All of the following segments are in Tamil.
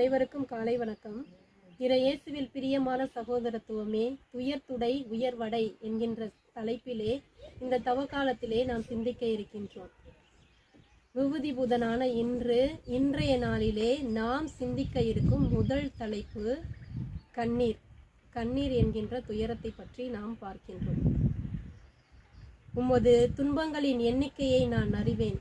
அனைவருக்கும் காலை வணக்கம். இறையேசுவில் பிரியமான சகோதரத்துவமே துயர்த்துடை உயர்வடை என்கின்ற தலைப்பிலே இந்த தவக்காலத்திலே நாம் சிந்திக்க இருக்கின்றோம். விபூதி புதனான இன்று இன்றைய நாளிலே நாம் சிந்திக்க இருக்கும் முதல் தலைப்பு கண்ணீர். கண்ணீர் என்கின்ற துயரத்தை பற்றி நாம் பார்க்கின்றோம். உமது துன்பங்களின் எண்ணிக்கையை நான் அறிவேன்.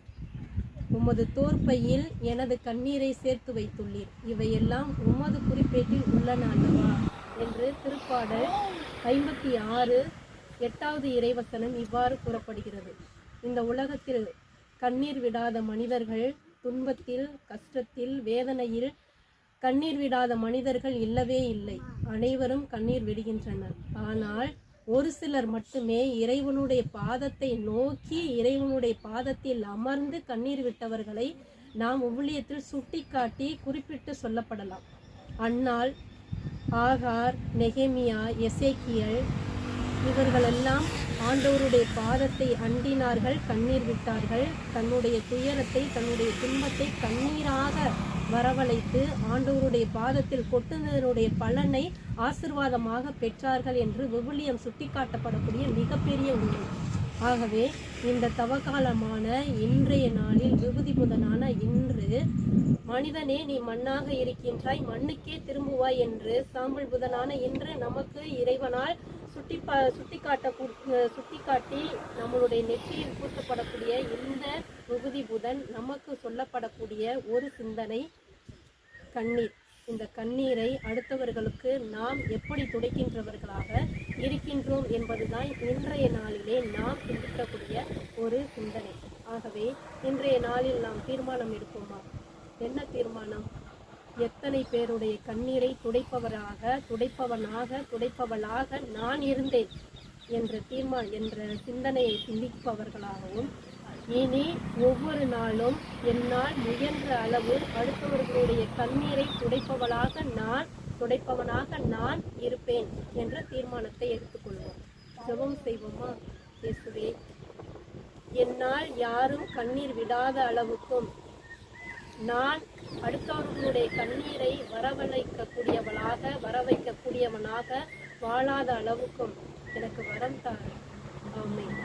உமது தோற்பையில் எனது கண்ணீரை சேர்த்து வைத்துள்ளீர். இவையெல்லாம் உமது குறிப்பேட்டில் உள்ளன அல்லவா? என்று திருப்பாடல் ஐம்பத்தி ஆறு எட்டாவது இறைவசனம் இவ்வாறு கூறப்படுகிறது. இந்த உலகத்தில் கண்ணீர் விடாத மனிதர்கள் துன்பத்தில் கஷ்டத்தில் வேதனையில் கண்ணீர் விடாத மனிதர்கள் இல்லவே இல்லை. அனைவரும் கண்ணீர் விடுகின்றனர். ஆனால் ஒரு சிலர் மட்டுமே இறைவனுடைய பாதத்தை நோக்கி இறைவனுடைய பாதத்தில் அமர்ந்து கண்ணீர் விட்டவர்களை நாம் ஊழியத்தில் சுட்டிக்காட்டி குறிப்பிட்டு சொல்லப்படலாம். அன்னால் ஆகார் நெகேமியா எசேக்கியல் இவர்களெல்லாம் ஆண்டவருடைய பாதத்தை அண்டினார்கள் கண்ணீர் விட்டார்கள். தன்னுடைய துயரத்தை தன்னுடைய துன்பத்தை கண்ணீராக வரவழைத்து ஆண்டவருடைய பாதத்தில் கொட்டுனதனுடைய பலனை ஆசிர்வாதமாக பெற்றார்கள் என்று விவிலியம் சுட்டிக்காட்டப்படக்கூடிய மிகப்பெரிய உண்மை. ஆகவே இந்த தவகாலமான இன்றைய நாளில் விபூதி புதனான இன்று மனிதனே நீ மண்ணாக இருக்கின்றாய் மண்ணுக்கே திரும்புவாய் என்று சாம்பல் புதனான இன்று நமக்கு இறைவனால் சுட்டி ப சுட்டிக்காட்ட சுட்டிக்காட்டி நம்மளுடைய நெற்றியில் பூசப்படக்கூடிய இந்த தொகுதி புதன் நமக்கு சொல்லப்படக்கூடிய ஒரு சிந்தனை கண்ணீர். இந்த கண்ணீரை அடுத்தவர்களுக்கு நாம் எப்படி துடைக்கின்றவர்களாக இருக்கின்றோம் என்பதுதான் இன்றைய நாளிலே நாம் சிந்திக்கக்கூடிய ஒரு சிந்தனை. ஆகவே இன்றைய நாளில் நாம் தீர்மானம் எடுப்போமா? என்ன தீர்மானம்? எத்தனை பேருடைய கண்ணீரை துடைப்பவராக துடைப்பவனாக துடைப்பவளாக நான் இருந்தேன் என்ற தீர்மா என்ற சிந்தனையை சிந்திப்பவர்களாகவும் இனி ஒவ்வொரு நாளும் என்னால் முயன்ற அளவு அடுத்தவர்களுடைய கண்ணீரை துடைப்பவளாக நான் துடைப்பவனாக நான் இருப்பேன் என்ற தீர்மானத்தை எடுத்துக்கொள்வோம். ஜபம் செய்வோமா? இயேசுவே என்னால் யாரும் கண்ணீர் விடாத அளவுக்கும் நான் அடுத்தவர்களுடைய கண்ணீரை வரவழைக்கக்கூடியவளாக வரவைக்கக்கூடியவனாக வாழாத அளவுக்கும் எனக்கு வரம் தாரு ஆமென்.